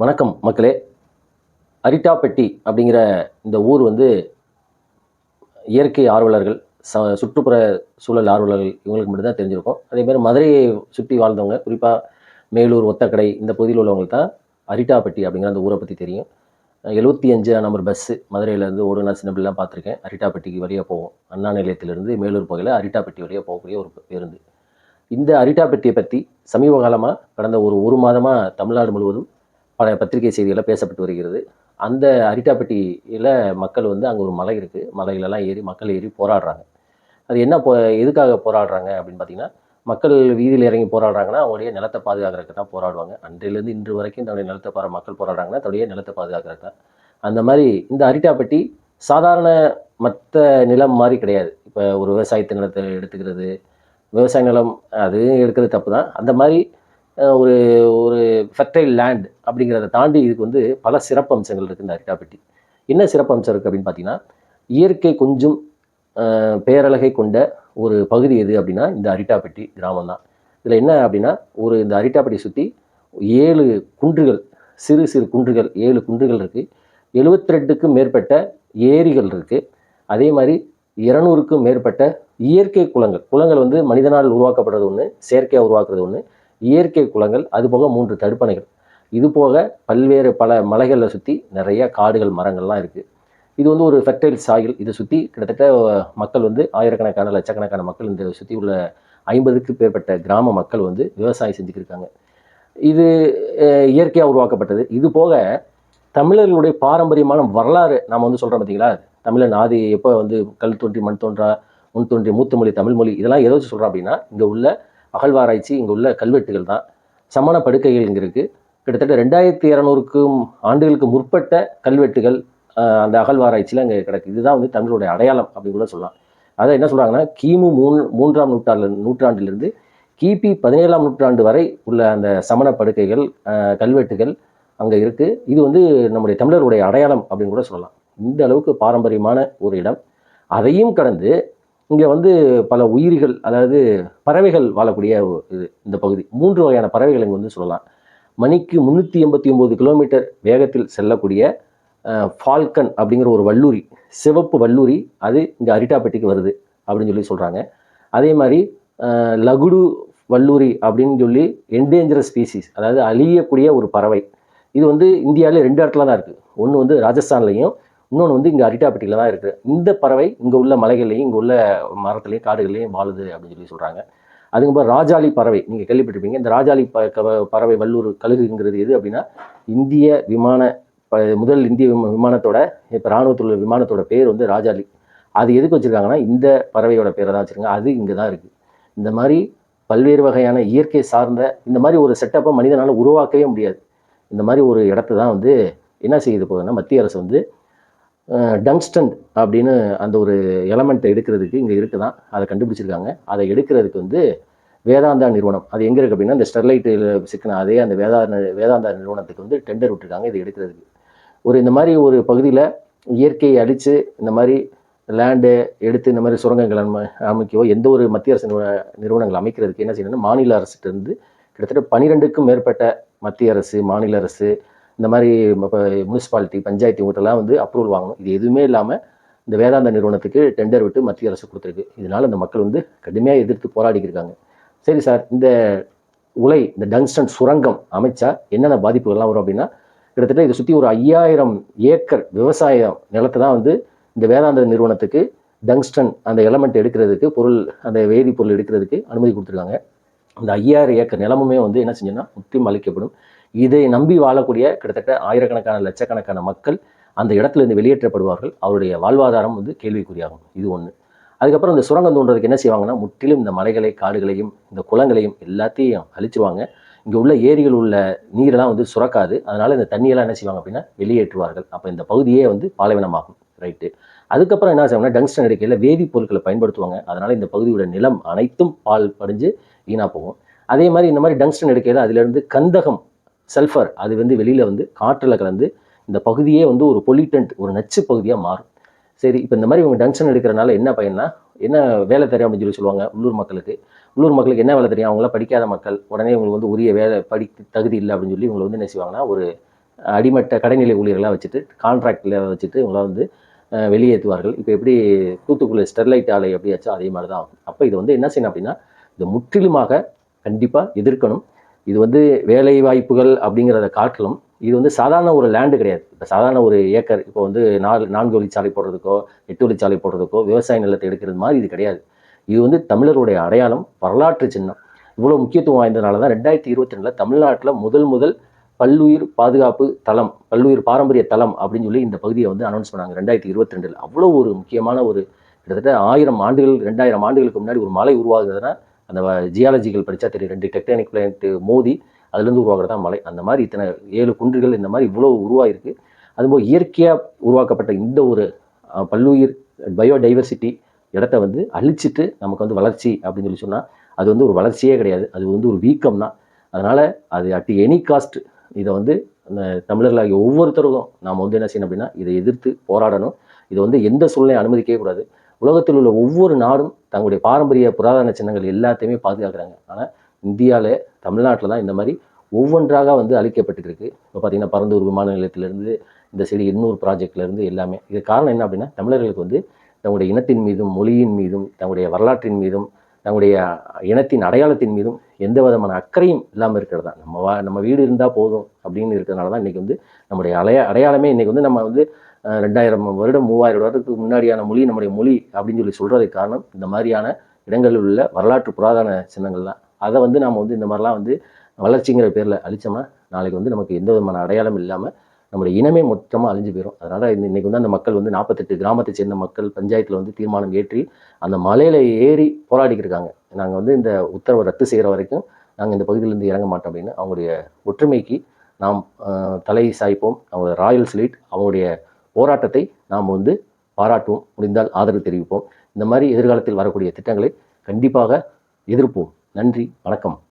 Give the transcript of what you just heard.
வணக்கம் மக்களே. அரிட்டாப்பட்டி அப்படிங்கிற இந்த ஊர் வந்து இயற்கை ஆர்வலர்கள் ச சுற்றுப்புற சூழல் ஆர்வலர்கள் இவங்களுக்கு மட்டும்தான் தெரிஞ்சிருக்கும். அதேமாதிரி மதுரையை சுற்றி வாழ்ந்தவங்க குறிப்பாக மேலூர் ஒத்தக்கடை இந்த பகுதியில் உள்ளவங்களுக்கு தான் அரிட்டாப்பட்டி அப்படிங்கிற அந்த ஊரை பற்றி தெரியும். எழுபத்தி அஞ்சு நம்பர் பஸ்ஸு மதுரையிலேருந்து ஓடுனா சின்ன பிள்ளைலாம் பார்த்துருக்கேன். அரிட்டாப்பட்டிக்கு வழியாக போவோம். அண்ணா நிலையத்திலிருந்து மேலூர் போகையில் அரிட்டாப்பட்டி வழியாக போகக்கூடிய ஒரு பேருந்து. இந்த அரிட்டாப்பட்டியை பற்றி சமீப காலமாக கடந்த ஒரு ஒரு மாதமாக தமிழ்நாடு முழுவதும் பல பத்திரிகை செய்திகளில் பேசப்பட்டு வருகிறது. அந்த அரிட்டாப்பட்டியில் மக்கள் வந்து அங்கே ஒரு மலை இருக்குது மலையிலலாம் ஏறி மக்கள் ஏறி போராடுறாங்க. அது என்ன போ எதுக்காக போராடுறாங்க அப்படின்னு பார்த்தீங்கன்னா மக்கள் வீதியில் இறங்கி போராடுறாங்கன்னா அவங்களுடைய நிலத்தை பாதுகாக்கிறதுக்கு தான் போராடுவாங்க. அன்றையிலேருந்து இன்று வரைக்கும் தன்னுடைய நிலத்தை பாரு மக்கள் போராடுறாங்கன்னா தன்னுடைய நிலத்தை பாதுகாக்கிறதுக்கு தான். அந்த மாதிரி இந்த அரிட்டாப்பட்டி சாதாரண மற்ற நிலம் மாதிரி கிடையாது. இப்போ ஒரு விவசாயத்து நிலத்தை எடுத்துக்கிறது விவசாய நிலம் அது எடுக்கிறது தப்பு தான். அந்த மாதிரி ஒரு ஒரு ஃபெர்டைல் லேண்ட் அப்படிங்கிறத தாண்டி இதுக்கு வந்து பல சிறப்பம்சங்கள் இருக்குது இந்த அரிட்டாப்பட்டி என்ன சிறப்பம்சம் இருக்குது அப்படின்னு பார்த்தீங்கன்னா இயற்கை கொஞ்சம் பேரழகை கொண்ட ஒரு பகுதி எது அப்படின்னா இந்த அரிட்டாப்பட்டி கிராமம் தான் இதில் என்ன அப்படின்னா ஒரு இந்த அரிட்டாப்பட்டி சுற்றி ஏழு குன்றுகள் சிறு சிறு குன்றுகள் ஏழு குன்றுகள் இருக்குது எழுபத்தி ரெண்டுக்கும் மேற்பட்ட ஏரிகள் இருக்குது அதே மாதிரி இரநூறுக்கும் மேற்பட்ட இயற்கை குளங்கள். குளங்கள் வந்து மனிதனால் உருவாக்கப்படுறது ஒன்று செயற்கையாக உருவாக்குறது ஒன்று இயற்கை குளங்கள் அது போக மூன்று தடுப்பணைகள். இது போக பல்வேறு பல மலைகளை சுற்றி நிறைய காடுகள் மரங்கள்லாம் இருக்குது இது வந்து ஒரு ஃபெர்டைல் சாயில் இதை சுற்றி கிட்டத்தட்ட மக்கள் வந்து ஆயிரக்கணக்கான லட்சக்கணக்கான மக்கள் இந்த சுற்றி உள்ள ஐம்பதுக்கு பேர்பட்ட கிராம மக்கள் வந்து விவசாயம் செஞ்சுக்கிருக்காங்க இது இயற்கையாக உருவாக்கப்பட்டது. இது போக தமிழர்களுடைய பாரம்பரியமான வரலாறு நாம் வந்து சொல்கிறோம் பார்த்தீங்களா தமிழன் ஆதி எப்போ வந்து கல் தோன்றி மண் தோன்றா முன் தோன்றி மூத்த மொழி தமிழ் மொழி இதெல்லாம் எதை வச்சு சொல்கிறோம் அப்படின்னா இங்கே உள்ள அகழ்வாராய்ச்சி இங்கே உள்ள கல்வெட்டுகள் தான். சமண படுக்கைகள் இங்கே இருக்குது கிட்டத்தட்ட ரெண்டாயிரத்தி இரநூறுக்கும் ஆண்டுகளுக்கு முற்பட்ட கல்வெட்டுகள் அந்த அகழ்வாராய்ச்சியில் அங்கே கிடக்கு. இதுதான் வந்து தமிழுடைய அடையாளம் அப்படின்னு கூட சொல்லலாம். அதை என்ன சொல்கிறாங்கன்னா கிமு மூணு மூன்றாம் நூற்றாண்டு நூற்றாண்டிலிருந்து கிபி பதினேழாம் நூற்றாண்டு வரை உள்ள அந்த சமண படுக்கைகள் கல்வெட்டுகள் அங்கே இருக்குது இது வந்து நம்முடைய தமிழருடைய அடையாளம் அப்படின்னு கூட சொல்லலாம். இந்த அளவுக்கு பாரம்பரியமான ஒரு இடம். அதையும் கடந்து இங்கே வந்து பல உயிரிகள் அதாவது பறவைகள் வாழக்கூடிய இது இந்த பகுதி. மூன்று வகையான பறவைகள் இங்கே வந்து சொல்லலாம். மணிக்கு முந்நூற்றி எண்பத்தி ஒம்பது கிலோமீட்டர் வேகத்தில் செல்லக்கூடிய ஃபால்கன் அப்படிங்கிற ஒரு வல்லூரி சிவப்பு வல்லூரி அது இங்கே அரிட்டாப்பட்டிக்கு வருது அப்படின்னு சொல்லி சொல்கிறாங்க அதே மாதிரி லகுடு வல்லூரி அப்படின்னு சொல்லி என்டேஞ்சரஸ் ஸ்பீசிஸ் அதாவது அழியக்கூடிய ஒரு பறவை. இது வந்து இந்தியாவிலே ரெண்டு இடத்துல தான் இருக்குது ஒன்று வந்து ராஜஸ்தான்லேயும் இன்னொன்று வந்து இங்கே அரிட்டாப்பட்டியில் தான் இருக்குது இந்த பறவை இங்கே உள்ள மலைகள்லையும் இங்கே உள்ள மரத்துலையும் காடுகள்லையும் வாழுது அப்படின்னு சொல்லி சொல்கிறாங்க அதுக்கப்புறம் ராஜாளி பறவை நீங்கள் கேள்விப்பட்டிருப்பீங்க. இந்த ராஜாளி ப பறவை வல்லூர் கழுகுங்கிறது எது அப்படின்னா இந்திய விமான ப- முதல் இந்திய விமானத்தோட இப்போ இராணுவத்தில் உள்ள விமானத்தோட பேர் வந்து ராஜாளி. அது எதுக்கு வச்சுருக்காங்கன்னா இந்த பறவையோட பேரை தான் வச்சுருக்காங்க. அது இங்கே தான் இருக்குது இந்த மாதிரி பல்வேறு வகையான இயற்கை சார்ந்த இந்த மாதிரி ஒரு செட்டப்பை மனிதனால் உருவாக்கவே முடியாது. இந்த மாதிரி ஒரு இடத்த தான் வந்து என்ன செய்யுது போகுதுன்னா மத்திய அரசு வந்து டங்ஸ்டன் அப்படின்னு அந்த ஒரு எலமெண்ட்டை எடுக்கிறதுக்கு இங்கே இருக்குது தான் அதை கண்டுபிடிச்சிருக்காங்க. அதை எடுக்கிறதுக்கு வந்து வேதாந்தா நிறுவனம். அது எங்கே இருக்குது அப்படின்னா இந்த ஸ்டெர்லைட்டில் சிக்கின அதே அந்த வேதா வேதாந்தா நிறுவனத்துக்கு வந்து டெண்டர் விட்டுருக்காங்க இதை எடுக்கிறதுக்கு. ஒரு இந்த மாதிரி ஒரு பகுதியில் இயற்கையை அழித்து இந்த மாதிரி லேண்டு எடுத்து இந்த மாதிரி சுரங்கங்கள் அமை- அமைக்கவோ எந்த ஒரு மத்திய அரசு நிறுவனங்கள் அமைக்கிறதுக்கு என்ன செய்யணும்னா மாநில அரசுகிட்ட இருந்து கிட்டத்தட்ட பன்னிரெண்டுக்கும் மேற்பட்ட மத்திய அரசு மாநில அரசு இந்த மாதிரி முனிசிபாலிட்டி பஞ்சாயத்து இவங்ககிட்டலாம் வந்து அப்ரூவல் வாங்கணும். இது எதுவுமே இல்லாமல் இந்த வேதாந்த நிறுவனத்துக்கு டெண்டர் விட்டு மத்திய அரசு கொடுத்துருக்கு. இதனால் இந்த மக்கள் வந்து கடுமையாக எதிர்த்து போராடிக்கிட்டு இருக்காங்க. சரி சார் இந்த உலை இந்த டங்ஸ்டன் சுரங்கம் அமைச்சா என்னென்ன பாதிப்புகள்லாம் வரும் அப்படின்னா கிட்டத்தட்ட இதை சுற்றி ஒரு ஐயாயிரம் ஏக்கர் விவசாயம் நிலத்தை தான் வந்து இந்த வேதாந்த நிறுவனத்துக்கு டங்ஸ்டன் அந்த எலமெண்ட் எடுக்கிறதுக்கு பொருள் அந்த வேதிப்பொருள் எடுக்கிறதுக்கு அனுமதி கொடுத்துருக்காங்க. அந்த ஐயாயிரம் ஏக்கர் நிலமுமே வந்து என்ன செஞ்சோன்னா முற்றிலும் அளிக்கப்படும் இதை நம்பி வாழக்கூடிய கிட்டத்தட்ட ஆயிரக்கணக்கான லட்சக்கணக்கான மக்கள் அந்த இடத்துல இருந்து வெளியேற்றப்படுவார்கள். அவருடைய வாழ்வாதாரம் வந்து கேள்விக்குறியாகும். இது ஒன்று அதுக்கப்புறம் இந்த சுரங்கம் தோன்றதுக்கு என்ன செய்வாங்கன்னா முற்றிலும் இந்த மலைகளை காடுகளையும் இந்த குளங்களையும் எல்லாத்தையும் அழிச்சுவாங்க இங்கே உள்ள ஏரிகள் உள்ள நீரெல்லாம் வந்து சுரக்காது. அதனால் இந்த தண்ணியெல்லாம் என்ன செய்வாங்க அப்படின்னா வெளியேற்றுவார்கள். அப்போ இந்த பகுதியே வந்து பாலைவனமாகும். ரைட்டு அதுக்கப்புறம் என்ன செய்வாங்கன்னா டங்ஸ்டன் அடிக்கையில் வேதிப்பொருட்களை பயன்படுத்துவாங்க. அதனால் இந்த பகுதியோட நிலம் அனைத்தும் பால் படிஞ்சு வீணாக போகும். அதே மாதிரி இந்த மாதிரி டங்ஸ்டன் எடுக்கையில் அதிலிருந்து கந்தகம் சல்ஃபர் அது வந்து வெளியில் வந்து காற்றில் கலந்து இந்த பகுதியே வந்து ஒரு பொலியூட்டன்ட் ஒரு நச்சு பகுதியாக மாறும். சரி இப்போ இந்த மாதிரி இவங்க டங்ஷன் எடுக்கிறனால என்ன பயன்னா என்ன வேலை தெரியும் அப்படின்னு சொல்லி சொல்லுவாங்க உள்ளூர் மக்களுக்கு. உள்ளூர் மக்களுக்கு என்ன வேலை தெரியும்? அவங்களாம் படிக்காத மக்கள். உடனே இவங்களுக்கு வந்து உரிய வேலை படி தகுதி இல்லை அப்படின்னு சொல்லி இவங்களை வந்து என்ன செய்வாங்கன்னா ஒரு அடிமட்ட கடைநிலை ஊழியர்களாக வச்சுட்டு கான்ட்ராக்டில் வச்சுட்டு இவங்கள வந்து வெளியேற்றுவார்கள். இப்போ எப்படி தூத்துக்குடி ஸ்டெர்லைட் ஆலை எப்படியாச்சும் அதே மாதிரி தான் ஆகும். அப்போ இது வந்து என்ன செய்யணும் அப்படின்னா இது முற்றிலுமாக கண்டிப்பாக எதிர்க்கணும். இது வந்து வேலை வாய்ப்புகள் அப்படிங்கிறத காட்டிலும் இது வந்து சாதாரண ஒரு லேண்டு கிடையாது. இப்போ சாதாரண ஒரு ஏக்கர் இப்போ வந்து நாலு நான்கு வழிச்சாலை போடுறதுக்கோ எட்டு வழிச்சாலை போடுறதுக்கோ விவசாய நிலத்தை எடுக்கிறது மாதிரி இது கிடையாது. இது வந்து தமிழருடைய அடையாளம் வரலாற்று சின்னம். இவ்வளோ முக்கியத்துவம் வாய்ந்ததுனால தான் ரெண்டாயிரத்தி இருபத்தி ரெண்டில் தமிழ்நாட்டில் முதல் முதல் பல்லுயிர் பாதுகாப்பு தளம் பல்லுயிர் பாரம்பரிய தளம் அப்படின்னு சொல்லி இந்த பகுதியை வந்து அனௌன்ஸ் பண்ணாங்க ரெண்டாயிரத்தி இருபத்தி ரெண்டில். அவ்வளோ ஒரு முக்கியமான ஒரு கிட்டத்தட்ட ஆயிரம் ஆண்டுகள் ரெண்டாயிரம் ஆண்டுகளுக்கு முன்னாடி ஒரு மலை உருவாகுதுன்னா அந்த ஜியாலஜிக்கல் படித்தா தெரியும். ரெண்டு டெக்டானிக் பிளான்ட்டு மோதி அதுலேருந்து உருவாகிறது தான் மலை. அந்த மாதிரி இத்தனை ஏழு குன்றுகள் இந்த மாதிரி இவ்வளோ உருவாயிருக்கு. அதுபோல் இயற்கையாக உருவாக்கப்பட்ட இந்த ஒரு பல்லுயிர் பயோடைவர்சிட்டி இடத்த வந்து அழிச்சிட்டு நமக்கு வந்து வளர்ச்சி அப்படின்னு சொல்லி சொன்னால் அது வந்து ஒரு வளர்ச்சியே கிடையாது. அது வந்து ஒரு வீக்கம் தான். அதனால் அது அட் எனி காஸ்ட் இதை வந்து அந்த தமிழர்களாகிய ஒவ்வொருத்தருக்கும் நாம் வந்து என்ன செய்யணும் அப்படின்னா இதை எதிர்த்து போராடணும். இதை வந்து எந்த சூழ்நிலையும் அனுமதிக்கவே கூடாது. உலகத்தில் உள்ள ஒவ்வொரு நாடும் தங்களுடைய பாரம்பரிய புராதன சின்னங்கள் எல்லாத்தையுமே பாதுகாக்கிறாங்க. ஆனால் இந்தியாவில் தமிழ்நாட்டில் தான் இந்த மாதிரி ஒவ்வொன்றாக வந்து அழிக்கப்பட்டுருக்குது இப்போ பார்த்தீங்கன்னா பரந்தூர் விமான நிலையத்திலேருந்து இந்த சைடு எண்ணூர் ப்ராஜெக்ட்லேருந்து எல்லாமே. இது காரணம் என்ன அப்படின்னா தமிழர்களுக்கு வந்து தங்களுடைய இனத்தின் மீதும் மொழியின் மீதும் தங்களுடைய வரலாற்றின் மீதும் தங்களுடைய இனத்தின் அடையாளத்தின் மீதும் எந்த விதமான அக்கறையும் இல்லாமல் இருக்கிறது தான். நம்ம வா நம்ம வீடு இருந்தால் போதும் அப்படின்னு இருக்கிறதுனால தான் இன்றைக்கி வந்து நம்முடைய அலைய அடையாளமே இன்றைக்கி வந்து நம்ம வந்து ரெண்டாயிரம் வருடம் மூவாயிரம் வருடத்துக்கு முன்னாடியான மொழி நம்முடைய மொழி அப்படின்னு சொல்லி சொல்கிறதுக்கு காரணம். இந்த மாதிரியான இடங்களில் உள்ள வரலாற்று புராதன சின்னங்கள் தான். அதை வந்து நாம் வந்து இந்த மாதிரிலாம் வந்து வளர்ச்சிங்கிற பேரில் அழிச்சோம்னா நாளைக்கு வந்து நமக்கு எந்த விதமான அடையாளம் இல்லாமல் நம்முடைய இனமே மொத்தமாக அழிஞ்சு போயிடும் அதனால் இன்னைக்கு வந்து அந்த மக்கள் வந்து நாற்பத்தெட்டு கிராமத்தை சேர்ந்த மக்கள் பஞ்சாயத்தில் வந்து தீர்மானம் ஏற்றி அந்த மலையில் ஏறி போராடிக்கிட்டு இருக்காங்க. நாங்கள் வந்து இந்த உத்தரவை ரத்து செய்கிற வரைக்கும் நாங்கள் இந்த பகுதியிலேருந்து இறங்க மாட்டோம் அப்படின்னு அவங்களுடைய ஒற்றுமைக்கு நாம் தலை சாய்ப்போம். அவங்க ராயல் ஸ்லீட் அவங்களுடைய போராட்டத்தை நாம் வந்து பாராட்டுவோம் முடிந்தால் ஆதரவு தெரிவிப்போம். இந்த மாதிரி எதிர்காலத்தில் வரக்கூடிய திட்டங்களை கண்டிப்பாக எதிர்ப்போம். நன்றி வணக்கம்.